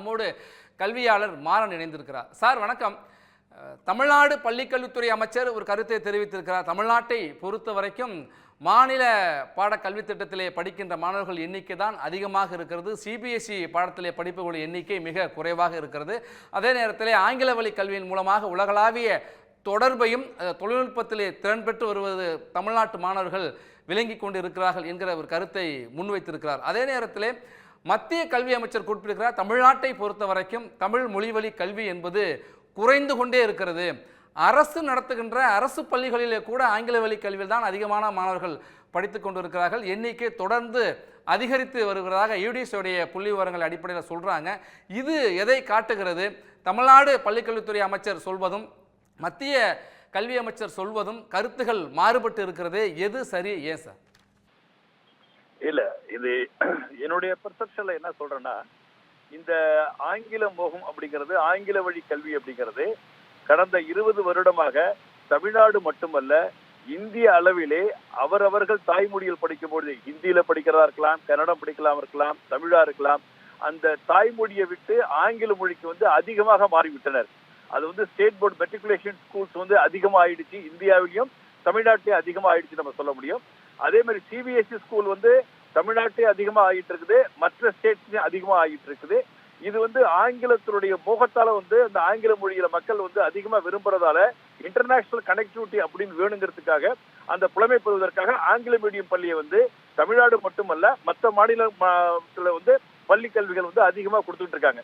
நம்மோடு கல்வியாளர் மாறன் இணைந்திருக்கிறார். சார் வணக்கம். தமிழ்நாடு பள்ளிக்கல்வித்துறை அமைச்சர் ஒரு கருத்தை தெரிவித்திருக்கிறார். தமிழ்நாட்டை பொறுத்த வரைக்கும் மாநில பாட கல்வித் திட்டத்திலே படிக்கின்ற மாணவர்கள் எண்ணிக்கை தான் அதிகமாக இருக்கிறது. சிபிஎஸ்இ பாடத்திலே படிப்புகளுடைய எண்ணிக்கை மிக குறைவாக இருக்கிறது. அதே நேரத்திலே ஆங்கில வழி கல்வியின் மூலமாக உலகளாவிய தொடர்பையும் தொழில்நுட்பத்திலே திறன் பெற்று வருவது தமிழ்நாட்டு மாணவர்கள் விளங்கி கொண்டு இருக்கிறார்கள் என்கிற ஒரு கருத்தை முன்வைத்திருக்கிறார். அதே நேரத்தில் மத்திய கல்வி அமைச்சர் குறிப்பிட்டிருக்கிறார் தமிழ்நாட்டை பொறுத்த வரைக்கும் தமிழ் மொழிவழி கல்வி என்பது குறைந்து கொண்டே இருக்கிறது. அரசு நடத்துகின்ற அரசு பள்ளிகளிலே கூட ஆங்கில வழி கல்வியில் தான் அதிகமான மாணவர்கள் படித்து கொண்டிருக்கிறார்கள். எண்ணிக்கை தொடர்ந்து அதிகரித்து வருகிறதாக யூடிஎஸோடைய புள்ளி விவரங்கள் அடிப்படையில் சொல்கிறாங்க இது எதை காட்டுகிறது? தமிழ்நாடு பள்ளிக்கல்வித்துறை அமைச்சர் சொல்வதும் மத்திய கல்வி அமைச்சர் சொல்வதும் கருத்துகள் மாறுபட்டு இருக்கிறது. எது சரி ஏன் சார்? இல்லை இது என்னுடைய பெர்செப்ஷன்ல என்ன சொல்றேன்னா இந்த ஆங்கில மோகம் அப்படிங்கிறது ஆங்கில வழி கல்வி அப்படிங்கிறது கடந்த இருபது வருடமாக தமிழ்நாடு மட்டுமல்ல இந்திய அளவிலே அவரவர்கள் தாய்மொழியில் படிக்கும்போது ஹிந்தியில படிக்கிறதா இருக்கலாம் கன்னடம் படிக்கலாம் இருக்கலாம் தமிழா இருக்கலாம் அந்த தாய்மொழியை விட்டு ஆங்கில மொழிக்கு வந்து அதிகமாக மாறிவிட்டனர். அது வந்து ஸ்டேட் போர்டு மெட்ரிகுலேஷன் ஸ்கூல்ஸ் வந்து அதிகமாக ஆயிடுச்சு இந்தியாவிலையும் தமிழ்நாட்டிலையும் அதிகமாக ஆயிடுச்சு நம்ம சொல்ல முடியும். அதே மாதிரி சிபிஎஸ்சி ஸ்கூல் வந்து தமிழ்நாட்டிலே அதிகமாக ஆகிட்டு இருக்குது. மற்ற ஸ்டேட்ஸ்லயும் அதிகமாக ஆகிட்டு இருக்குது. இது வந்து ஆங்கிலத்தினுடைய மோகத்தால வந்து அந்த ஆங்கில மொழியில மக்கள் வந்து அதிகமா விரும்புறதால இன்டர்நேஷனல் கனெக்டிவிட்டி அப்படின்னு வேணுங்கிறதுக்காக அந்த புலமை பெறுவதற்காக ஆங்கில மீடியம் பள்ளியை வந்து தமிழ்நாடு மட்டுமல்ல மற்ற மாநிலத்துல வந்து பள்ளி கல்விகள் வந்து அதிகமா கொடுத்துட்டு இருக்காங்க.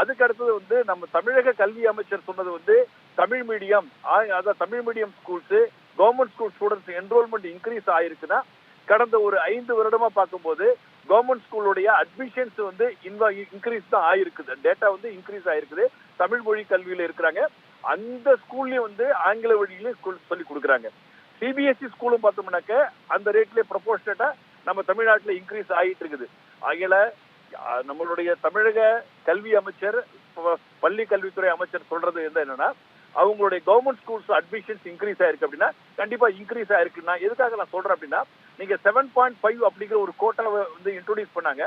அதுக்கு அடுத்தது வந்து நம்ம தமிழக கல்வி அமைச்சர் சொன்னது வந்து தமிழ் மீடியம் அதாவது Tamil medium schools government school students enrolment increase ஆயிருக்குன்னா கடந்த ஒரு ஐந்து வருடமா பார்க்கும்போது கவர்மெண்ட் ஸ்கூலுடைய அட்மிஷன்ஸ் வந்து இன்க்ரீஸ் தான் ஆயிருக்குது. டேட்டா வந்து இன்க்ரீஸ் ஆயிருக்குது. தமிழ் மொழி கல்வியில இருக்கிறாங்க. அந்த ஸ்கூல்லயும் வந்து ஆங்கில வழியில ஸ்கூல் சொல்லி கொடுக்குறாங்க. சிபிஎஸ்இ ஸ்கூலும் பார்த்தோம்னாக்க அந்த ரேட்லயே ப்ரொபோர்ஷனட்டா நம்ம தமிழ்நாட்டுல இன்க்ரீஸ் ஆகிட்டு இருக்குது. ஆகையில நம்மளுடைய தமிழக கல்வி அமைச்சர் பள்ளி கல்வித்துறை அமைச்சர் சொல்றது வந்து என்னன்னா அவங்களுடைய கவர்மெண்ட் ஸ்கூல்ஸ் அட்மிஷன்ஸ் இன்க்ரீஸ் ஆயிருக்கு அப்படின்னா கண்டிப்பா இன்க்ரீஸ் ஆயிருக்குன்னா எதுக்காக நான் சொல்றேன் அப்படின்னா நீங்க செவன் பாயிண்ட் ஃபைவ் அப்படிங்கிற ஒரு கோட்டாவை வந்து இன்ட்ரோடியூஸ் பண்ணாங்க.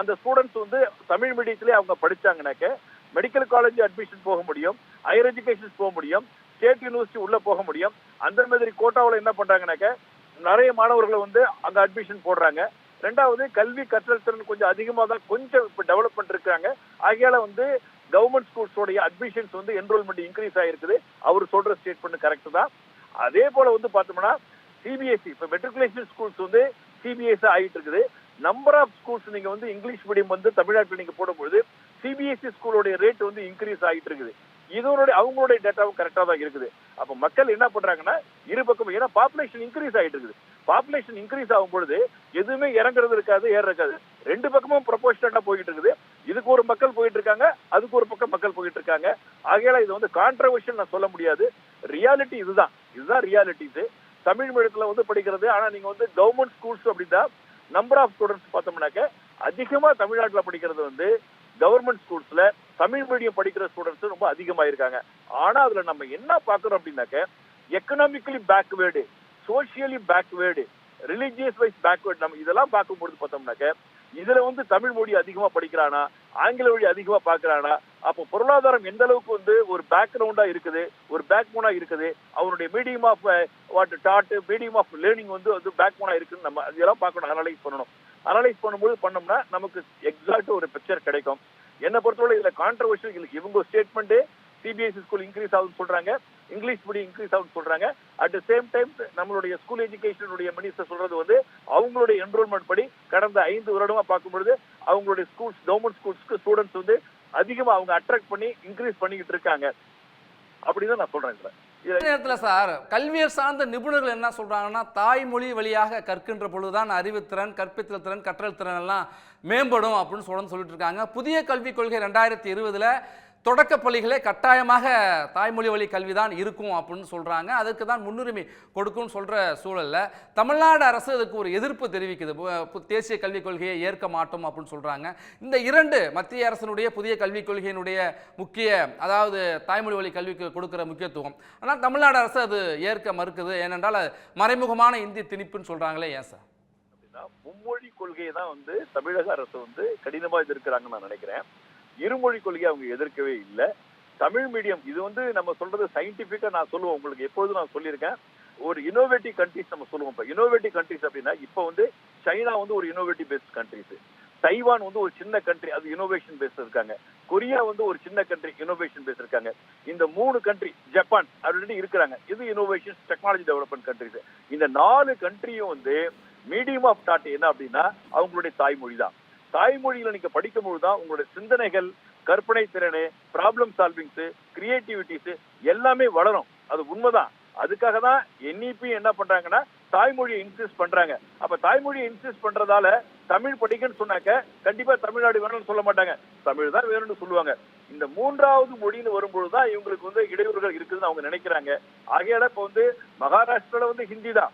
அந்த ஸ்டூடெண்ட்ஸ் வந்து தமிழ் மீடியத்திலே அவங்க படிச்சாங்கனாக்க மெடிக்கல் காலேஜ் அட்மிஷன் போக முடியும் ஹையர் எஜுகேஷன் போக முடியும் ஸ்டேட் யூனிவர்சிட்டி உள்ள போக முடியும். அந்த மாதிரி கோட்டாவில் என்ன பண்றாங்கனாக்க நிறைய மாணவர்களை வந்து அங்க அட்மிஷன் போடுறாங்க. ரெண்டாவது கல்வி கற்றல் திறன் கொஞ்சம் அதிகமாக தான் கொஞ்சம் இப்போ டெவலப்மெண்ட் இருக்காங்க ஆகையால வந்து கவர்மெண்ட் ஸ்கூல்ஸோடைய அட்மிஷன்ஸ் வந்து என்ரோல்மெண்ட் இன்க்ரீஸ் ஆயிருக்குது. அவர் சொல்ற ஸ்டேட்மெண்ட் கரெக்ட் தான். அதே போல வந்து பார்த்தோம்னா சிபிஎஸ்சி இப்போ மெட்ரிகுலேஷன் ஸ்கூல்ஸ் வந்து சிபிஎஸ்சி ஆகிட்டு இருக்குது. நம்பர் ஆஃப் ஸ்கூல்ஸ் நீங்க வந்து இங்கிலீஷ் மீடியம் வந்து தமிழ்நாட்டில் நீங்க போடும்பொழுது சிபிஎஸ்சி ஸ்கூலோடைய ரேட் வந்து இன்க்ரீஸ் ஆகிட்டு இருக்குது. இதனுடைய அவங்களுடைய டேட்டாவும் கரெக்டாக தான் இருக்குது. அப்போ மக்கள் என்ன பண்றாங்கன்னா இரு பக்கம் ஏன்னா பாப்புலேஷன் இன்க்ரீஸ் ஆகிட்டு இருக்குது. பாப்புலேஷன் இன்க்ரீஸ் ஆகும் பொழுது எதுவுமே இறங்குறது இருக்காது ஏற இருக்காது. ரெண்டு பக்கமும் ப்ரொபோஷனட்டா போயிட்டு இருக்குது. இதுக்கு ஒரு மக்கள் போயிட்டு இருக்காங்க அதுக்கு ஒரு பக்கம் மக்கள் போயிட்டு இருக்காங்க ஆகையால இது வந்து கான்ட்ரவர்ஷியல் நான் சொல்ல முடியாது. ரியாலிட்டி இதுதான். இதுதான் ரியாலிட்டி இது. தமிழ் மீடியத்துல வந்து படிக்கிறது ஆனா நீங்க வந்து கவர்மெண்ட் ஸ்கூல்ஸ் அப்படின்னா நம்பர் ஆஃப் ஸ்டூடெண்ட்ஸ் பார்த்தோம்னாக்க அதிகமா தமிழ்நாட்டில் படிக்கிறது வந்து கவர்மெண்ட் ஸ்கூல்ஸ்ல தமிழ் மீடியம் படிக்கிற ஸ்டூடெண்ட்ஸ் ரொம்ப அதிகமாயிருக்காங்க. ஆனா அதுல நம்ம என்ன பாக்குறோம் அப்படின்னாக்க economically backward socially backward religious wise backward நம்ம இதெல்லாம் பார்க்கும்போது பார்த்தோம்னாக்க இதுல வந்து தமிழ் மொழி அதிகமா படிக்கிறானா? ஆங்கில மொழி அதிகமா பாக்குறானா அப்போ பொருளாதாரம் எந்த அளவுக்கு வந்து ஒரு பேக்ரவுண்டா இருக்குது? ஒரு பேக் போனா இருக்குது? அவருடைய medium of what that medium of learning வந்து வந்து பேக் போனா இருக்குன்னு நம்ம இதெல்லாம் பார்க்கணும் அனலைஸ் பண்ணணும். அனலைஸ் பண்ணும்போது பண்ணோம்னா நமக்கு எக்ஸாக்ட் ஒரு பிக்சர் கிடைக்கும். என்ன பொறுத்தவரை இதுல கான்ட்ரவர்ஷியல் இவங்க ஸ்டேட்மெண்ட்டு சிபிஎஸ்சி ஸ்கூல் இன்க்ரீஸ் ஆகுதுன்னு சொல்றாங்க. இங்கிலீஷ் மீடியம் இன்க்ரீஸ் ஆகுதுன்னு சொல்றாங்க. அட் த சேம் டைம் நம்மளுடைய ஸ்கூல் எஜுகேஷனுடைய மினிஸ்டர் சொல்றது வந்து அவங்களுடைய என்ரோல்மெண்ட் படி கடந்த ஐந்து வருடமா பார்க்கும்பொழுது அவங்களுடைய ஸ்கூல்ஸ் கவர்மெண்ட் ஸ்கூல்ஸ்க்கு ஸ்டூடெண்ட்ஸ் வந்து அதிகமா அவங்க அட்ராக்ட் பண்ணி இன்க்ரீஸ் பண்ணிக்கிட்டு இருக்காங்க. அப்படின்னு நான் சொல்றேன் இதே நேரத்தில் சார் கல்வியல் சார்ந்த நிபுணர்கள் என்ன சொல்றாங்கன்னா தாய்மொழி வழியாக கற்கின்ற பொழுதுதான் அறிவுத்திறன் கற்பித்தல் திறன் கற்றல் திறன் எல்லாம் மேம்படும் அப்படின்னு சொல்ல சொல்லிட்டு இருக்காங்க. புதிய கல்விக் கொள்கை ரெண்டாயிரத்தி இருபதுல தொடக்க பள்ளிகளே கட்டாயமாக தாய்மொழி வழி கல்வி தான் இருக்கும் அப்படின்னு சொல்கிறாங்க அதுக்கு தான் முன்னுரிமை கொடுக்கும்னு சொல்கிற சூழல்ல தமிழ்நாடு அரசு அதுக்கு ஒரு எதிர்ப்பு தெரிவிக்குது. தேசிய கல்விக் கொள்கையை ஏற்க மாட்டோம் அப்படின்னு சொல்கிறாங்க இந்த இரண்டு மத்திய அரசினுடைய புதிய கல்விக் கொள்கையினுடைய முக்கிய அதாவது தாய்மொழி வழி கல்விக்கு கொடுக்குற முக்கியத்துவம். ஆனால் தமிழ்நாடு அரசு அது ஏற்க மறுக்குது. ஏனென்றால் அது மறைமுகமான இந்தி திணிப்புன்னு சொல்கிறாங்களே ஏன் சார்? மும்மொழி கொள்கையை தான் வந்து தமிழக அரசு வந்து கடினமாக எதிர்க்கிறாங்கன்னு நான் நினைக்கிறேன். இருமொழி கொள்கையை அவங்க எதிர்க்கவே இல்லை. தமிழ் மீடியம் இது வந்து நம்ம சொல்றது சயின்டிபிக்கா நான் சொல்லுவோம் உங்களுக்கு எப்பொழுதும் நான் சொல்லியிருக்கேன். ஒரு இனோவேட்டிவ் கண்ட்ரிஸ் நம்ம சொல்லுவோம். இப்போ இனோவேட்டிவ் கண்ட்ரிஸ் அப்படின்னா இப்போ வந்து சைனா வந்து ஒரு இனோவேட்டிவ் பேஸ்ட் கண்ட்ரிஸ் தைவான் வந்து ஒரு சின்ன கண்ட்ரி அது இனோவேஷன் பேஸ் இருக்காங்க. கொரியா வந்து ஒரு சின்ன கண்ட்ரி இனோவேஷன் பேஸ் இருக்காங்க. இந்த மூணு கண்ட்ரி ஜப்பான் ஆல்ரெடி இருக்கிறாங்க. இது இனோவேஷன் டெக்னாலஜி டெவலப்மெண்ட் கண்ட்ரிஸ் இந்த நாலு கண்ட்ரியும் வந்து மீடியம் ஆஃப் தாட் என்ன அப்படின்னா அவங்களுடைய தாய்மொழி தான் தாய்மொழியில நீங்க படிக்கும் தான் உங்களுடைய சிந்தனைகள் கற்பனை திறனு ப்ராப்ளம் சால்விங்ஸ் கிரியேட்டிவிட்டிஸ் எல்லாமே வளரும். அது உண்மைதான். அதுக்காக தான் என்இபி என்ன பண்றாங்கன்னா தாய்மொழியை இன்சிஸ்ட் பண்றாங்க. அப்ப தாய்மொழியை இன்சிஸ்ட் பண்றதால தமிழ் படிக்கன்னு சொன்னாக்க கண்டிப்பா தமிழ்நாடு வேணும்னு சொல்ல மாட்டாங்க. தமிழ் தான் வேணும்னு சொல்லுவாங்க. இந்த மூன்றாவது மொழின்னு வரும்பொழுது தான் இவங்களுக்கு வந்து இடையூறுகள் இருக்குதுன்னு அவங்க நினைக்கிறாங்க. ஆகையால இப்ப வந்து மகாராஷ்டிரால வந்து ஹிந்தி தான்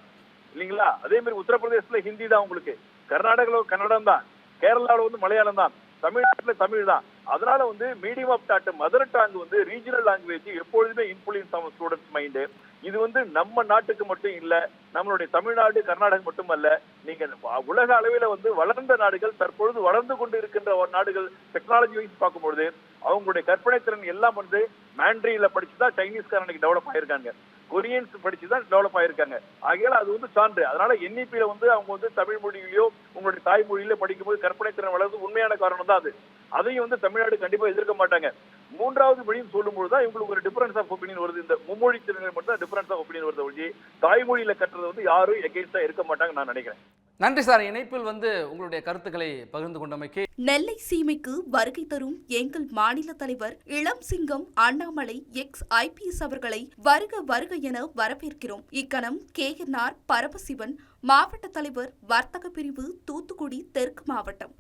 இல்லைங்களா? அதே மாதிரி உத்தரப்பிரதேசத்துல ஹிந்தி தான் உங்களுக்கு. கர்நாடகாவில் கன்னடம் தான் கேரளாவில் வந்து மலையாளம் தான். தமிழ்நாட்டில் தமிழ் தான். அதனால வந்து medium of that mother tongue வந்து ரீஜனல் லாங்குவேஜ் எப்பொழுதுமே இன்ஃபுளுன்ஸ் ஆகும் ஸ்டூடெண்ட்ஸ் மைண்டு இது வந்து நம்ம நாட்டுக்கு மட்டும் இல்ல நம்மளுடைய தமிழ்நாடு கர்நாடகம் மட்டுமல்ல நீங்க உலக அளவில் வந்து வளர்ந்த நாடுகள் தற்பொழுது வளர்ந்து கொண்டு இருக்கின்ற ஒரு நாடுகள் டெக்னாலஜி வைஸ் பார்க்கும்பொழுது அவங்களுடைய கற்பனை திறன் எல்லாம் வந்து மேண்ட்ரியில படிச்சுதான் சைனீஸ்காரனுக்கு டெவலப் ஆயிருக்காங்க. கொரியன்ஸ் படிச்சுதான் டெவலப் ஆயிருக்காங்க. ஆகையால அது வந்து சான்று. அதனால என்இபியில வந்து அவங்க வந்து தமிழ் மொழியிலயோ உங்களுடைய தாய்மொழியில படிக்கும்போது கற்பனை திறன் வளர்ந்து உண்மையான காரணம் தான் அது. அதையும் வந்து தமிழ்நாடு கண்டிப்பா எதிர்க்க மாட்டாங்க. மூன்றாவது மொழின்னு சொல்லும்போது தான் இவங்களுக்கு ஒரு டிஃபரன்ஸ் ஆஃப் ஒப்பீனியன் வருது. இந்த மும்மொழி திறன்கள் மட்டும் தான் டிஃபரன்ஸ் ஆஃப் ஒப்பீனியன் வருது ஒழிஞ்சு தாய்மொழியில கட்டுறது வந்து யாரும் எகெயின்ஸ்டா இருக்க மாட்டாங்க நான் நினைக்கிறேன். நன்றி சார். இணைப்பில் வந்து உங்களுடைய கருத்துக்களை பகிர்ந்து கொண்டமைக்கு நெல்லை சீமைக்கு வருகை தரும் எங்கள் மாநில தலைவர் இளம் சிங்கம் அண்ணாமலை எக்ஸ் ஐபிஎஸ் அவர்களை வருக வருக என வரவேற்கிறோம். இக்கணம் கேஎன்ஆர் பரமசிவன் மாவட்ட தலைவர் வர்த்தக பிரிவு தூத்துக்குடி தெற்கு மாவட்டம்.